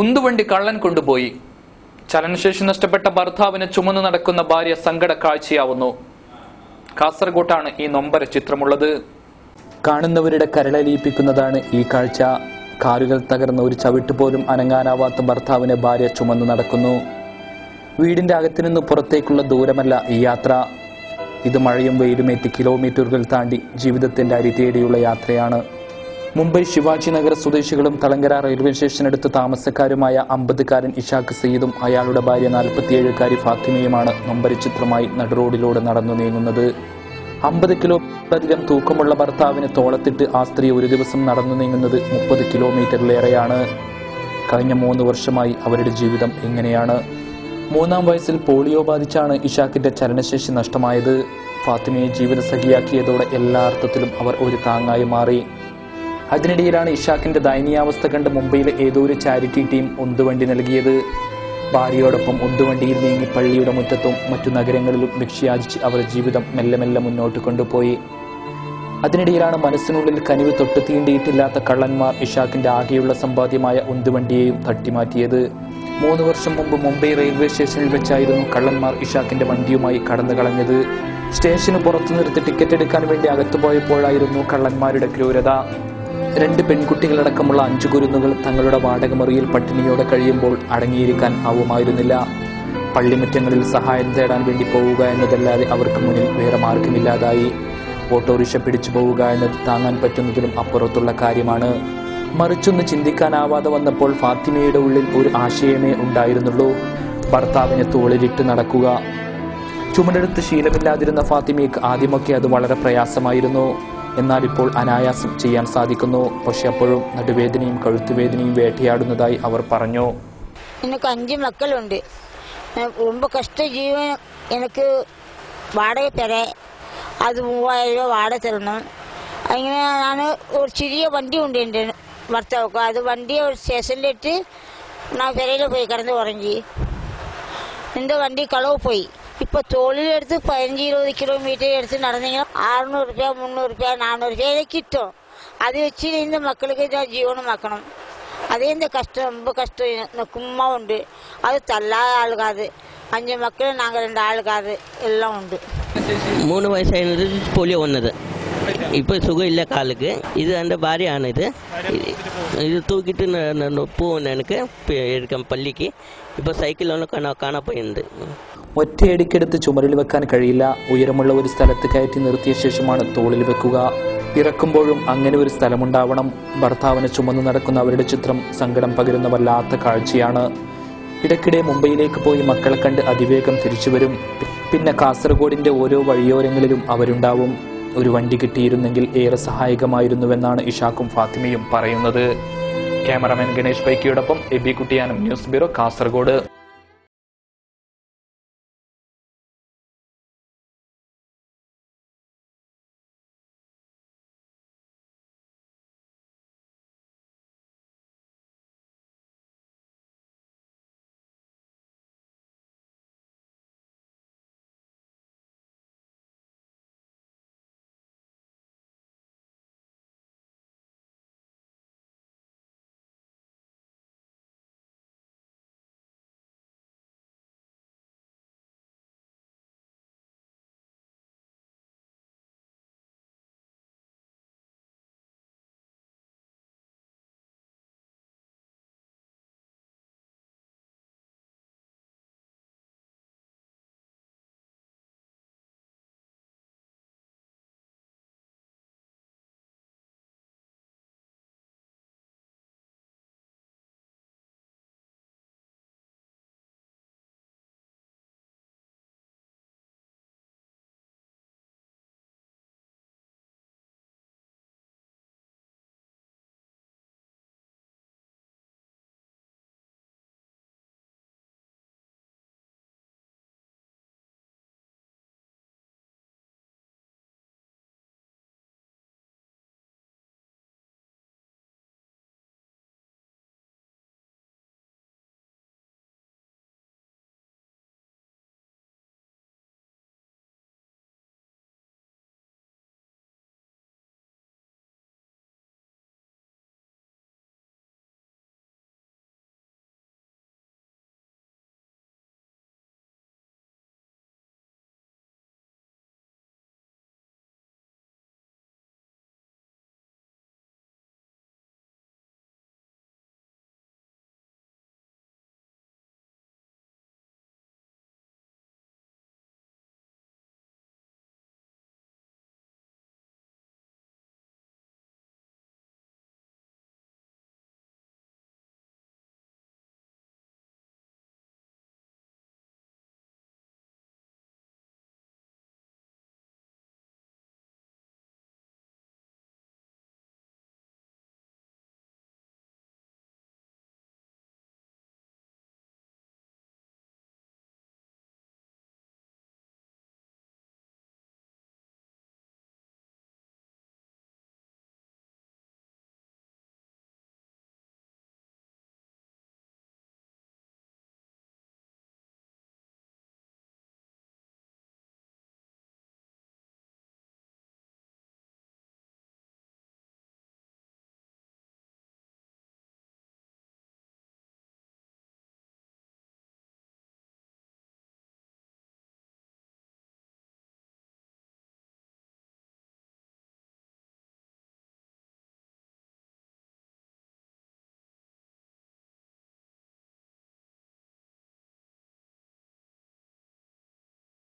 ഉന്തുവണ്ടി കള്ളൻ കൊണ്ടുപോയി. ചലനശേഷി നഷ്ടപ്പെട്ട ഭർത്താവിനെ ചുമന്നു നടക്കുന്ന ഭാര്യ സങ്കട കാഴ്ചയാവുന്നു. കാസർഗോട്ടാണ് ഈ നൊമ്പര ചിത്രമുള്ളത്. കാണുന്നവരുടെ കരളലിയിപ്പിക്കുന്നതാണ് ഈ കാഴ്ച. കാലുകൾ തകർന്ന ഒരു ചവിട്ട് പോലും അനങ്ങാനാവാത്ത ഭർത്താവിനെ ഭാര്യ ചുമന്നു നടക്കുന്നു. വീടിന്റെ അകത്തുനിന്ന് പുറത്തേക്കുള്ള ദൂരമല്ല ഈ യാത്ര. ഇത് മഴയും വെയിലുമേറ്റ് കിലോമീറ്ററുകൾ താണ്ടി ജീവിതത്തിന്റെ അരി തേടിയുള്ള യാത്രയാണ്. മുംബൈ ശിവാജി നഗർ സ്വദേശികളും തളങ്കര റെയിൽവേ സ്റ്റേഷനടുത്ത് താമസക്കാരുമായ അമ്പതുകാരൻ ഇഷാഖ് സയ്യിദും അയാളുടെ ഭാര്യ നാൽപ്പത്തിയേഴുകാരി ഫാത്തിമയുമാണ് നൊമ്പരചിത്രമായി നടുറോഡിലൂടെ നടന്നു നീങ്ങുന്നത്. അമ്പത് കിലോമീറ്ററിലധികം തൂക്കമുള്ള ഭർത്താവിന് തോളത്തിട്ട് ആ സ്ത്രീ ഒരു ദിവസം നടന്നു നീങ്ങുന്നത് മുപ്പത് കിലോമീറ്ററിലേറെയാണ്. കഴിഞ്ഞ മൂന്ന് വർഷമായി അവരുടെ ജീവിതം എങ്ങനെയാണ് മൂന്നാം വയസ്സിൽ പോളിയോ ബാധിച്ചാണ് ഇഷാക്കിന്റെ ചലനശേഷി നഷ്ടമായത്. ഫാത്തിമയെ ജീവിതസഖിയാക്കിയതോടെ എല്ലാ അർത്ഥത്തിലും അവർ ഒരു താങ്ങായി മാറി. അതിനിടയിലാണ് ഇഷാക്കിന്റെ ദയനീയാവസ്ഥ കണ്ട് മുംബൈയിലെ ഏതോ ഒരു ചാരിറ്റി ടീം ഉന്തുവണ്ടി നൽകിയത്. ഭാര്യയോടൊപ്പം ഉന്തുവണ്ടിയിൽ നീങ്ങി പള്ളിയുടെ മുറ്റത്തും മറ്റു നഗരങ്ങളിലും ഭിക്ഷയാചിച്ച് അവർ ജീവിതം മെല്ലെ മെല്ലെ മുന്നോട്ട് കൊണ്ടുപോയി. അതിനിടയിലാണ് മനസ്സിനുള്ളിൽ കനിവ് തൊട്ട് തീണ്ടിയിട്ടില്ലാത്ത കള്ളന്മാർ ഇഷാക്കിന്റെ ആകെയുള്ള സമ്പാദ്യമായ ഉന്തുവണ്ടിയെയും തട്ടിമാറ്റിയത്. മൂന്ന് വർഷം മുമ്പ് മുംബൈ റെയിൽവേ സ്റ്റേഷനിൽ വെച്ചായിരുന്നു കള്ളന്മാർ ഇഷാക്കിന്റെ വണ്ടിയുമായി കടന്നു കളഞ്ഞത്. സ്റ്റേഷന് പുറത്തു നിർത്തി ടിക്കറ്റ് എടുക്കാൻ വേണ്ടി അകത്തു പോയപ്പോഴായിരുന്നു കള്ളന്മാരുടെ ക്രൂരത. രണ്ട് പെൺകുട്ടികളടക്കമുള്ള അഞ്ചു കുരുന്നുകൾ തങ്ങളുടെ വാടകമുറിയിൽ പട്ടിണിയോടെ കഴിയുമ്പോൾ അടങ്ങിയിരിക്കാൻ ആവുമായിരുന്നില്ല. പള്ളിമുറ്റങ്ങളിൽ സഹായം തേടാൻ വേണ്ടി പോവുക എന്നതല്ലാതെ അവർക്ക് മുന്നിൽ വേറെ മാർഗമില്ലാതായി ഓട്ടോറിക്ഷ പിടിച്ചു പോവുക എന്നത് താങ്ങാൻ പറ്റുന്നതിലും അപ്പുറത്തുള്ള കാര്യമാണ്. മറിച്ചൊന്ന് ചിന്തിക്കാനാവാതെ വന്നപ്പോൾ ഫാത്തിമയുടെ ഉള്ളിൽ ഒരു ആശയമേ ഉണ്ടായിരുന്നുള്ളൂ. ഭർത്താവിനെ തോളിലിട്ട് നടക്കുക. ചുമടെടുത്ത് ശീലമില്ലാതിരുന്ന ഫാത്തിമയ്ക്ക് ആദ്യമൊക്കെ അത് വളരെ പ്രയാസമായിരുന്നു എന്നാൽ ഇപ്പോൾ അനായാസം ചെയ്യാൻ സാധിക്കുന്നു പക്ഷെ അപ്പോഴും നടുവേദനയും കഴുത്തുവേദനയും വേട്ടയാടുന്നതായി അവർ പറഞ്ഞു எனக்கு அஞ்சு மக்கள் உண்டு எனக்கு ரொம்ப கஷ்ட ஜீவன் எனக்கு வாடகை பெற அது மூவாயிரம் ரூபா வாடகை தரணும் അങ്ങനെ ഞാൻ ഒരു ചെറിയ വണ്ടി ഉണ്ട് എൻ്റെ ഭർത്താവൊക്കെ അത് വണ്ടിയെ ഒരു സ്റ്റേഷനിലിട്ട് ഞാൻ പെരയിൽ പോയി കിടന്ന് ഉറങ്ങി എൻ്റെ വണ്ടി കളവ് പോയി இப்போ தொழில் எடுத்து பதினஞ்சு இருபது கிலோமீட்டர் எடுத்து நடந்தீங்கன்னா அறுநூறு ரூபாய் முந்நூறு ரூபாய் நானூறு ரூபாய் இதை கிட்டும். அது வச்சு இந்த மக்களுக்கு இதான் ஜீவனமாக்கணும் அதே இந்த கஷ்டம் ரொம்ப கஷ்டம். இந்த கும்மா உண்டு. அது தள்ளாத ஆளுகாது அஞ்சு மக்கள் நாங்கள் ரெண்டு ஆளுகாது எல்லாம் உண்டு. மூணு வயசாயினருக்கு போலியோ ஒன்றுது இப்போ சுகம் இல்லை காலுக்கு இது அந்த பாரியான இது இது தூக்கிட்டு நான் நான் போவேன் எனக்கு ப- இருக்கேன் பள்ளிக்கு இப்போ சைக்கிள் ஒன்று காண காண போயிருந்து ഒറ്റയടിക്കെടുത്ത് ചുമരിൽ വെക്കാൻ കഴിയില്ല ഉയരമുള്ള ഒരു സ്ഥലത്ത് കയറ്റി നിർത്തിയ ശേഷമാണ് തോളിൽ വെക്കുക ഇറക്കുമ്പോഴും അങ്ങനെ ഒരു സ്ഥലമുണ്ടാവണം ഭർത്താവിനെ ചുമന്നു നടക്കുന്ന അവരുടെ ചിത്രം സങ്കടം പകരുന്ന വല്ലാത്ത കാഴ്ചയാണ് ഇടയ്ക്കിടെ മുംബൈയിലേക്ക് പോയി മക്കളെ കണ്ട് അതിവേഗം തിരിച്ചു വരും പിന്നെ കാസർഗോഡിന്റെ ഓരോ വഴിയോരങ്ങളിലും അവരുണ്ടാവും ഒരു വണ്ടി കിട്ടിയിരുന്നെങ്കിൽ ഏറെ സഹായകമായിരുന്നുവെന്നാണ് ഇഷാക്കും ഫാത്തിമയും പറയുന്നത്. ക്യാമറാമാൻ ഗണേഷ് പൈക്കിയോടൊപ്പം എബി കുട്ടിയാനും ന്യൂസ് ബ്യൂറോ കാസർഗോഡ്.